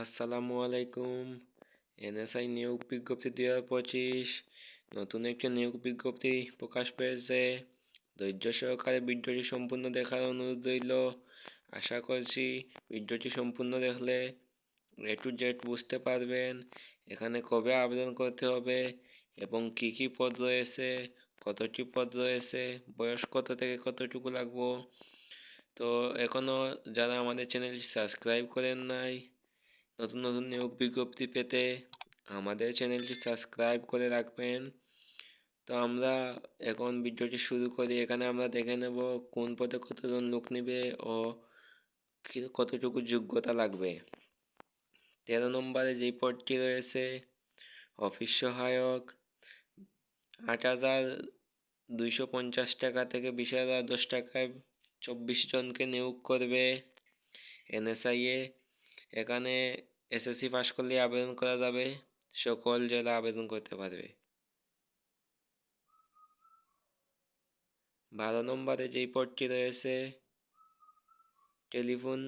আসসালামু আলাইকুম। এনএসআই নিয়োগ বিজ্ঞপ্তি দুই হাজার পঁচিশ। নতুন একটি নিয়োগ বিজ্ঞপ্তি প্রকাশ পেয়েছে। ধৈর্য সহকারে ভিডিওটি সম্পূর্ণ দেখার অনুরোধ রইল। আশা করছি ভিডিওটি সম্পূর্ণ দেখলে এ টু জেড বুঝতে পারবেন এখানে কবে আবেদন করতে হবে এবং কি কি পদ রয়েছে, কতটি পদ রয়েছে, বয়স কত থেকে কতটুকু লাগবো। তো এখনও যারা আমাদের চ্যানেলটি সাবস্ক্রাইব করেন নাই নতুন নতুন নিয়োগ বিজ্ঞপ্তি পেতে আমাদের চ্যানেলটি সাবস্ক্রাইব করে রাখবেন। তো আমরা এখন ভিডিওটি শুরু করি। এখানে আমরা দেখে নেব কোন পদে কতজন লোক নেবে ও কতটুকু যোগ্যতা লাগবে। তেরো নম্বরে যেই পদটি রয়েছে, অফিস সহায়ক, আট হাজার দুইশো পঞ্চাশ টাকা থেকে বিশ হাজার দশ টাকায় চব্বিশ জনকে নিয়োগ করবে। এনএসআইয়ে এখানে এসএসসি পাস করলে আবেদন করা যাবে, সকল জেলা আবেদন করতে পারবে। বারো নম্বরে যেই পদটি রয়েছে, টেলিফোন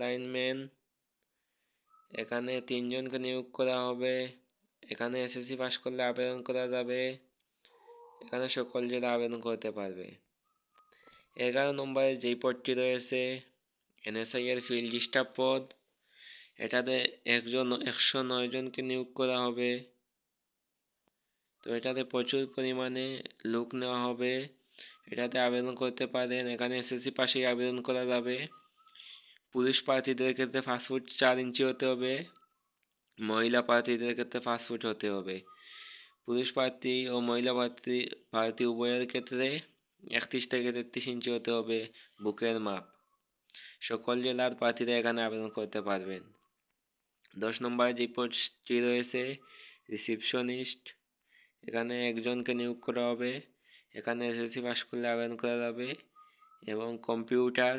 লাইনম্যান, এখানে তিনজনকে নিয়োগ করা হবে। এখানে এসএসসি পাস করলে আবেদন করা যাবে, এখানে সকল জেলা আবেদন করতে পারবে। এগারো নম্বরে যেই পদটি রয়েছে এনএসআই এর ফিল্ড স্টাফ পদ এটাতে একজন একশো নয় জনকে নিয়োগ করা হবে। তো এটাতে প্রচুর পরিমাণে লোক নেওয়া হবে। এটাতে আবেদন করতে পারেন, এখানে এসএসসি পাশেই আবেদন করা যাবে। পুরুষ প্রার্থীদের ক্ষেত্রে ফাস্টফুড চার ইঞ্চি হতে হবে, মহিলা প্রার্থীদের ক্ষেত্রে ফাস্টফুড হতে হবে। পুরুষ প্রার্থী ও মহিলা প্রার্থী প্রার্থী উভয়ের ক্ষেত্রে একত্রিশ থেকে তেত্রিশ ইঞ্চি হতে হবে বুকের মাপ। সকল জেলার প্রার্থীরা এখানে আবেদন করতে পারবেন। দশ নম্বরে যে পোস্টটি রয়েছে রিসিপশনিস্ট এখানে একজনকে নিয়োগ করা হবে, এখানে এসএসসি পাস করলে আবেদন করা যাবে এবং কম্পিউটার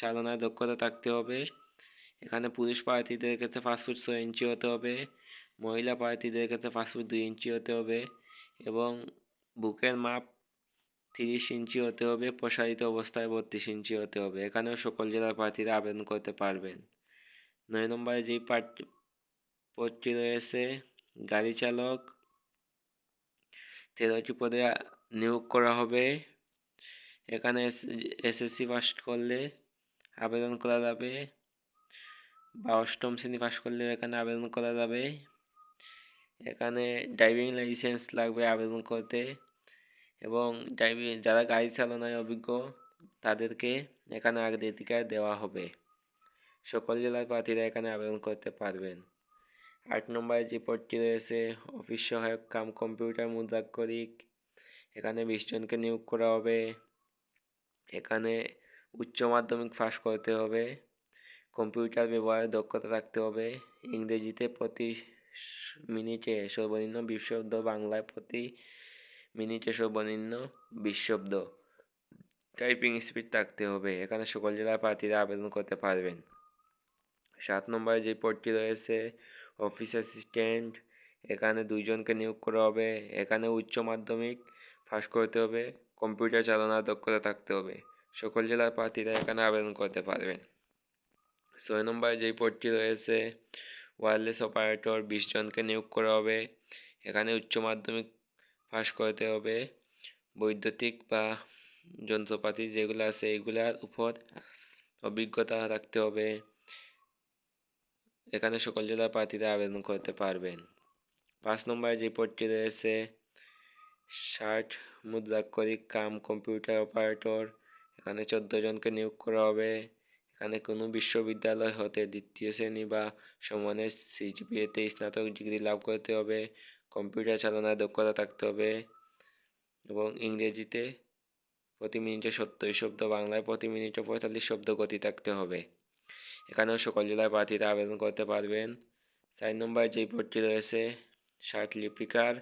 চালনার দক্ষতা থাকতে হবে, এখানে পুরুষ প্রার্থীদের ক্ষেত্রে পাসপোর্ট ছয় ইঞ্চি হতে হবে, মহিলা প্রার্থীদের ক্ষেত্রে পাসপোর্ট দুই ইঞ্চি হতে হবে এবং বুকের মাপ তিরিশ ইঞ্চি হতে হবে, প্রসারিত অবস্থায় বত্রিশ ইঞ্চি হতে হবে, এখানেও সকল জেলার প্রার্থীরা আবেদন করতে পারবেন। নয় নম্বরে যেই পদটি রয়েছে গাড়ি চালক তেরোটি পদে নিয়োগ করা হবে এখানে এসএসসি পাস করলে আবেদন করা যাবে বা অষ্টম শ্রেণি পাস করলে এখানে আবেদন করা যাবে এখানে ড্রাইভিং লাইসেন্স লাগবে আবেদন করতে। এবং ড্রাইভিং যারা গাড়ি চালানোয় অভিজ্ঞ, তাদেরকে এখানে অগ্রাধিকার দেওয়া হবে। সকল জেলার প্রার্থীরা এখানে আবেদন করতে পারবেন। আট নম্বরে যে পদটি রয়েছে অফিস সহায়ক কাম কম্পিউটার মুদ্রাক্ষরিক এখানে বিশ জনকে নিয়োগ করা হবে। এখানে উচ্চ মাধ্যমিক পাস করতে হবে। কম্পিউটার ব্যবহারের দক্ষতা রাখতে হবে। ইংরেজিতে প্রতি মিনিটে সর্বনিম্ন বিশ শব্দ, বাংলায় প্রতি মিনিটে সর্বনিম্ন বিশ শব্দ টাইপিং স্পিড থাকতে হবে। এখানে সকল জেলার প্রার্থীরা আবেদন করতে পারবেন। সাত নম্বরে যে পদটি রয়েছে অফিস অ্যাসিস্ট্যান্ট এখানে দুইজনকে নিয়োগ করা হবে, এখানে উচ্চ মাধ্যমিক পাস করতে হবে কম্পিউটার চালানোর দক্ষতা থাকতে হবে। সকল জেলার প্রার্থীরা এখানে আবেদন করতে পারবেন। ছয় নম্বরে যেই পদটি রয়েছে ওয়্যারলেস অপারেটর বিশ জনকে নিয়োগ করা হবে, এখানে উচ্চ মাধ্যমিক পাস করতে হবে, বৈদ্যুতিক বা যন্ত্রপাতি যেগুলো আছে এগুলার উপর অভিজ্ঞতা রাখতে হবে। এখানে সকল জেলার প্রার্থীরা আবেদন করতে পারবেন। পাঁচ নম্বরে যে পদটি রয়েছে, ষাট মুদ্রাক্ষরিক কাম কম্পিউটার অপারেটর, এখানে চোদ্দ জনকে নিয়োগ করা হবে। এখানে কোনো বিশ্ববিদ্যালয় হতে দ্বিতীয় শ্রেণি বা সমানের সিজিপিএতে স্নাতক ডিগ্রি লাভ করতে হবে, কম্পিউটার চালনায় দক্ষতা থাকতে হবে এবং ইংরেজিতে প্রতি মিনিটে সত্তর শব্দ, বাংলায় প্রতি মিনিটে পঁয়তাল্লিশ শব্দ গতি থাকতে হবে। এখানেও সকল জেলার প্রার্থীরা আবেদন করতে পারবেন। চার নম্বরে যেই পদটি রয়েছে ষাট লিপিকার,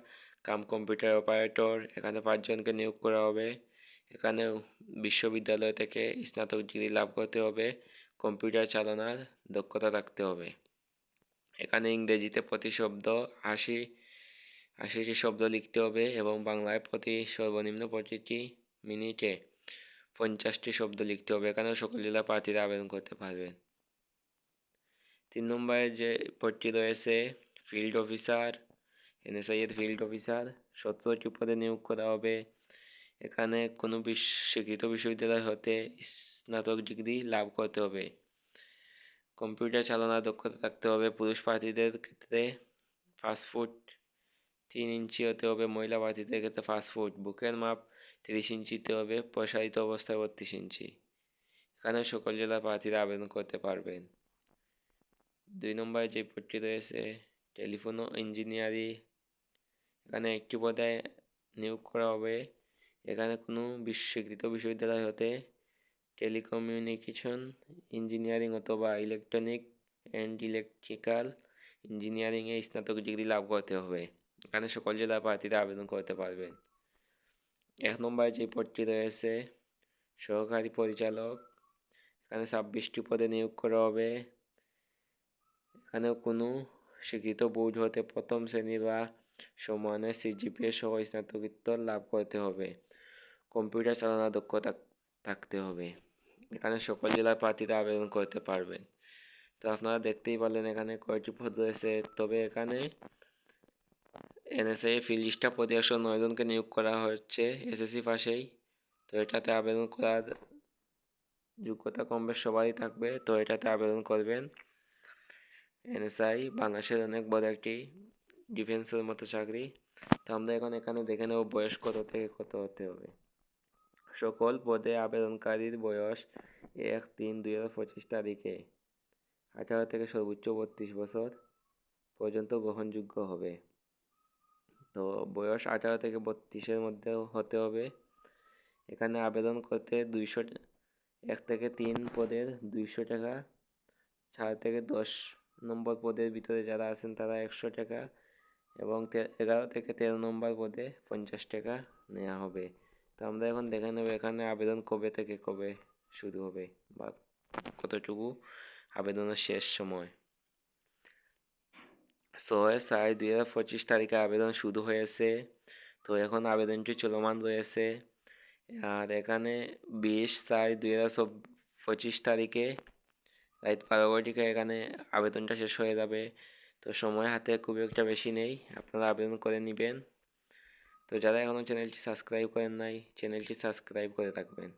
কাম কম্পিউটার অপারেটর, এখানে পাঁচজনকে নিয়োগ করা হবে। এখানে বিশ্ববিদ্যালয় থেকে স্নাতক ডিগ্রি লাভ করতে হবে, কম্পিউটার চালানোর দক্ষতা রাখতে হবে। এখানে ইংরেজিতে প্রতি শব্দ আশি, আশিটি শব্দ লিখতে হবে এবং বাংলায় প্রতি সর্বনিম্ন প্রতিটি মিনিটে পঞ্চাশটি শব্দ লিখতে হবে। এখানেও সকল জেলা প্রার্থীরা আবেদন করতে পারবেন। তিন নম্বরে যে পদটি রয়েছে ফিল্ড অফিসার এনএসআই এর ফিল্ড অফিসার সতেরোটি পদে নিয়োগ করা হবে এখানে কোনো স্বীকৃত বিশ্ববিদ্যালয় হতে স্নাতক ডিগ্রি লাভ করতে হবে কম্পিউটার চালনার দক্ষতা থাকতে হবে পুরুষ প্রার্থীদের ক্ষেত্রে পাঁচ ফুট তিন ইঞ্চি হতে হবে মহিলা প্রার্থীদের ক্ষেত্রে পাঁচ ফুট বুকের মাপ তিরিশ ইঞ্চিতে হবে প্রসারিত অবস্থায় বত্রিশ ইঞ্চি এখানে সকল জেলার প্রার্থীরা আবেদন করতে পারবেন দুই নম্বরে যে পদটি রয়েছে, টেলিফোন ও ইঞ্জিনিয়ারিং, এখানে একটি পদে নিয়োগ করা হবে। এখানে কোনো বিশ্বকৃত বিশ্ববিদ্যালয় হতে টেলিকমিউনিকেশন, ইঞ্জিনিয়ারিং অথবা ইলেকট্রনিক অ্যান্ড ইলেকট্রিক্যাল ইঞ্জিনিয়ারিংয়ে স্নাতক ডিগ্রি লাভ করতে হবে। এখানে সকল জেলা প্রার্থীরা আবেদন করতে পারবেন। এক নম্বরে যে পদটি রয়েছে, সহকারী পরিচালক, এখানে ছাব্বিশটি পদে নিয়োগ করা হবে। এখানে কোনো শিক্ষিত বোর্ড হতে প্রথম শ্রেণি বা সমানের সিজিপিএ সহ স্নাতকোত্তর লাভ করতে হবে। কম্পিউটার চালানোর দক্ষতা থাকতে হবে। এখানে সকল জেলার প্রার্থীরা আবেদন করতে পারবেন। তো আপনারা দেখতেই পারলেন এখানে কয়েকটি পদ রয়েছে। তবে এখানে এনএসআই ফিল্ড স্টাফ পদে একশো নয় জনকে নিয়োগ করা হচ্ছে। এসএসসি পাশেই। তো এটাতে আবেদন করার যোগ্যতা কম বেশ সবারই থাকবে। তো এটাতে আবেদন করবেন। এনএসআই, বাংলাদেশের অনেক বড় একটি ডিফেন্সের মতো চাকরি। তো আমরা এখন এখানে দেখে নেব বয়স কত থেকে কত হতে হবে। সকল পদে আবেদনকারীর বয়স এক তিন দুই হাজার পঁচিশ তারিখে। আঠারো থেকে সর্বোচ্চ বত্রিশ বছর পর্যন্ত গ্রহণযোগ্য হবে। তো বয়স আঠারো থেকে বত্রিশের মধ্যে হতে হবে। এখানে আবেদন করতে দুইশো, এক থেকে তিন পদের দুইশো টাকা, চার থেকে দশ নম্বর পদের ভিতরে যারা আছেন তারা একশো টাকা এবং এগারো থেকে তেরো নম্বর পদে পঞ্চাশ টাকা নেওয়া হবে। তো আমরা এখন দেখে নেব এখানে আবেদন কবে থেকে কবে শুরু হবে বা কতটুকু আবেদনের শেষ সময়। ছয় চার দুই হাজার পঁচিশ তারিখে আবেদন শুরু হয়েছে। তো এখন আবেদনটি চলমান রয়েছে। আর এখানে বিশ চার দুই হাজার পঁচিশ তারিখে রাত বারো ঘটিকা এখানে আবেদনটা শেষ হয়ে যাবে। তো সময় হাতে খুব একটা বেশি নেই। আপনারা আবেদন করে নেবেন। তো যারা এখনও চ্যানেলটি সাবস্ক্রাইব করেন নাই চ্যানেলটি সাবস্ক্রাইব করে রাখবেন।